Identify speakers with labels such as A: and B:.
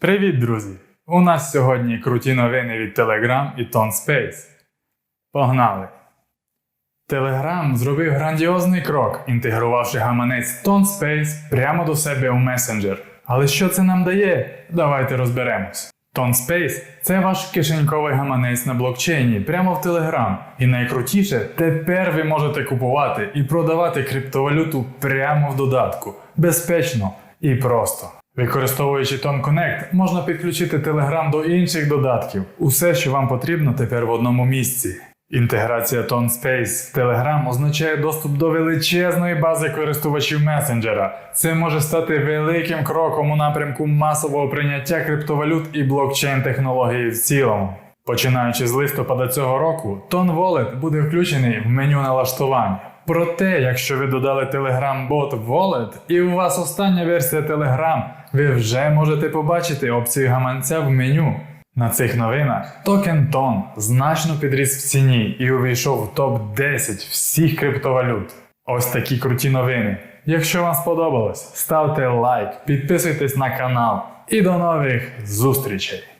A: Привіт, друзі! У нас сьогодні круті новини від Telegram і TonSpace. Погнали! Telegram зробив грандіозний крок, інтегрувавши гаманець TonSpace прямо до себе у Messenger. Але що це нам дає? Давайте розберемось. TonSpace – це ваш кишеньковий гаманець на блокчейні прямо в Telegram. І найкрутіше, тепер ви можете купувати і продавати криптовалюту прямо в додатку. Безпечно і просто. Використовуючи Ton Connect, можна підключити Telegram до інших додатків. Усе, що вам потрібно тепер в одному місці. Інтеграція Ton Space в Telegram означає доступ до величезної бази користувачів месенджера. Це може стати великим кроком у напрямку масового прийняття криптовалют і блокчейн технології в цілому. Починаючи з листопада цього року, Ton Wallet буде включений в меню налаштування. Проте, якщо ви додали Telegram Bot Wallet і у вас остання версія Telegram, ви вже можете побачити опцію гаманця в меню. На цих новинах токен TON значно підріс в ціні і увійшов в топ-10 всіх криптовалют. Ось такі круті новини. Якщо вам сподобалось, ставте лайк, підписуйтесь на канал і до нових зустрічей!